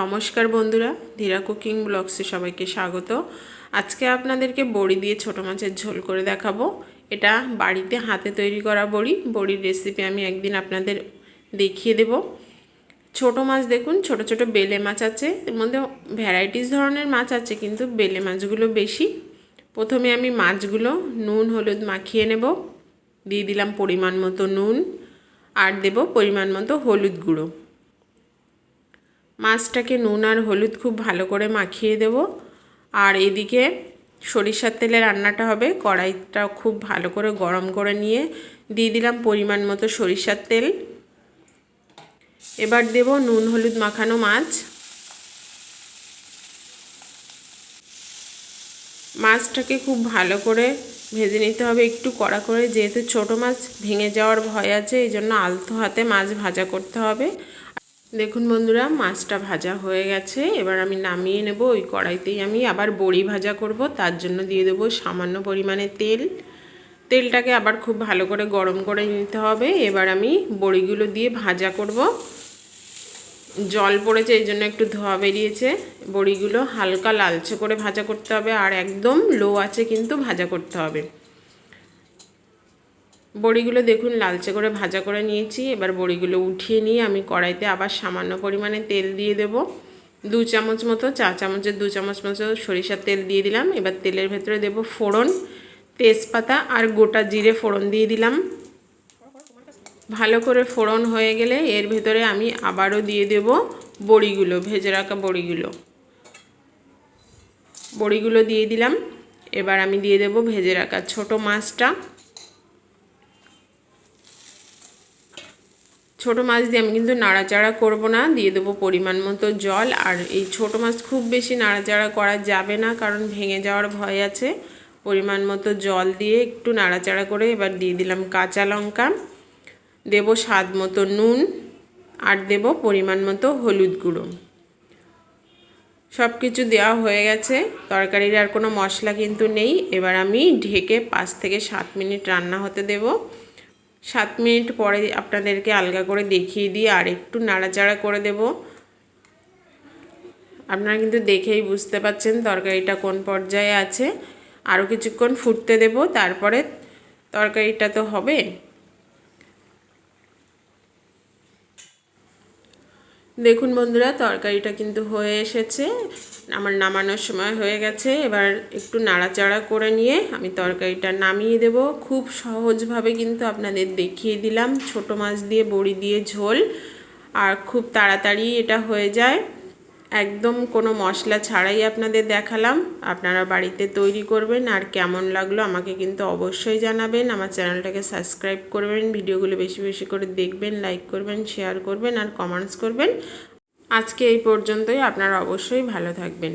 নমস্কার বন্ধুরা, ধীরা কুকিং ব্লগসে সবাইকে স্বাগত। আজকে আপনাদেরকে বড়ি দিয়ে ছোটো মাছের ঝোল করে দেখাবো। এটা বাড়িতে হাতে তৈরি করা বড়ি। বড়ির রেসিপি আমি একদিন আপনাদের দেখিয়ে দেব। ছোট মাছ দেখুন, ছোট ছোট বেলে মাছ আছে। এর মধ্যে ভ্যারাইটিস ধরনের মাছ আছে, কিন্তু বেলে মাছগুলো বেশি। প্রথমে আমি মাছগুলো নুন, হলুদ মাখিয়ে নেব। দিয়ে দিলাম পরিমাণ মতো নুন। আর দেব পরিমাণ মতো হলুদ গুঁড়ো। মাছটাকে নুন আর হলুদ খুব ভালো করে মাখিয়ে দেব। আর এদিকে সরিষার তেলে রান্নাটা হবে। কড়াইটা খুব ভালো করে গরম করে নিয়ে দিয়ে দিলাম পরিমাণ মতো সরিষার তেল। এবার দেব নুন হলুদ মাখানো মাছ। মাছটাকে খুব ভালো করে ভেজে নিতে হবে। একটু কড়া করে, যেহেতু ছোট মাছ ভেঙে যাওয়ার ভয় আছে, এই জন্য আলতো হাতে মাছ ভাজা করতে হবে। দেখুন বন্ধুরা, মাছটা ভাজা হয়ে গেছে। এবার আমি নামিয়ে নেব ওই কড়াইতেই। আমি আবার বড়ি ভাজা করব, তার জন্য দিয়ে দেবো সামান্য পরিমাণে তেল। তেলটাকে আবার খুব ভালো করে গরম করে নিতে হবে। এবার আমি বড়িগুলো দিয়ে ভাজা করব। জল পড়েছে, এই জন্য একটু ধোয়া বেরিয়েছে। বড়িগুলো হালকা লালচে করে ভাজা করতে হবে, আর একদম লো আছে কিন্তু ভাজা করতে হবে। বড়িগুলো দেখুন, লালচে করে ভাজা করে নিয়েছি। এবার বড়িগুলো উঠিয়ে নিয়ে আমি কড়াইতে আবার সামান্য পরিমাণে তেল দিয়ে দেব। দু চামচ মতো, চা চামচের দু চামচ মতো সরিষার তেল দিয়ে দিলাম। এবার তেলের ভেতরে দেব ফোড়ন, তেজপাতা আর গোটা জিরে ফোড়ন দিয়ে দিলাম। ভালো করে ফোড়ন হয়ে গেলে এর ভেতরে আমি আবারও দিয়ে দেব বড়িগুলো, ভেজে রাখা বড়িগুলো। বড়িগুলো দিয়ে দিলাম। এবার আমি দিয়ে দেব ভেজে রাখা ছোট মাছটা। ছোট মাছ দিয়ে আমি কিন্তু নাড়াচাড়া করব না, দিয়ে দেবো পরিমাণ মতো জল। আর এই ছোট মাছ খুব বেশি নাড়াচাড়া করা যাবে না, কারণ ভেঙে যাওয়ার ভয় আছে। পরিমাণ মতো জল দিয়ে একটু নাড়াচাড়া করে এবার দিয়ে দিলাম কাঁচা লঙ্কা। দেব স্বাদ মতো নুন আর দেব পরিমাণ মতো হলুদ গুঁড়ো। সব কিছু দেওয়া হয়ে গেছে, তরকারির আর কোনো মশলা কিন্তু নেই। এবার আমি ঢেকে পাঁচ থেকে সাত মিনিট রান্না হতে দেবো। সাত মিনিট পরে আপনাদেরকে আলগা করে দেখিয়ে দিয়ে আর একটু নাড়াচাড়া করে দেব। আপনারা কিন্তু দেখেই বুঝতে পাচ্ছেন তরকারিটা কোন পর্যায়ে আছে। আরও কিছুক্ষণ ফুটতে দেব, তারপরে তরকারিটা তো হবে। দেখুন বন্ধুরা, তরকারিটা কিন্তু হয়ে এসেছে। আমার নামানোর সময় হয়ে গেছে। এবার একটু নাড়াচাড়া করে নিয়ে আমি তরকারিটা নামিয়ে দেব। খুব সহজভাবে কিন্তু আপনাদের দেখিয়ে দিলাম। ছোট মাছ দিয়ে, বড়ি দিয়ে ঝোল। আর খুব তাড়াতাড়ি এটা হয়ে যায়। একদম কোনো মশলা ছাড়াই আপনাদের দেখালাম। আপনারা বাড়িতে তৈরি করবেন আর কেমন লাগল আমাকে কিন্তু অবশ্যই জানাবেন। আমার চ্যানেলটাকে সাবস্ক্রাইব করবেন, ভিডিওগুলো বেশি বেশি করে দেখবেন, লাইক করবেন, শেয়ার করবেন আর কমেন্টস করবেন। আজকে এই পর্যন্তই আপনারা অবশ্যই ভালো থাকবেন।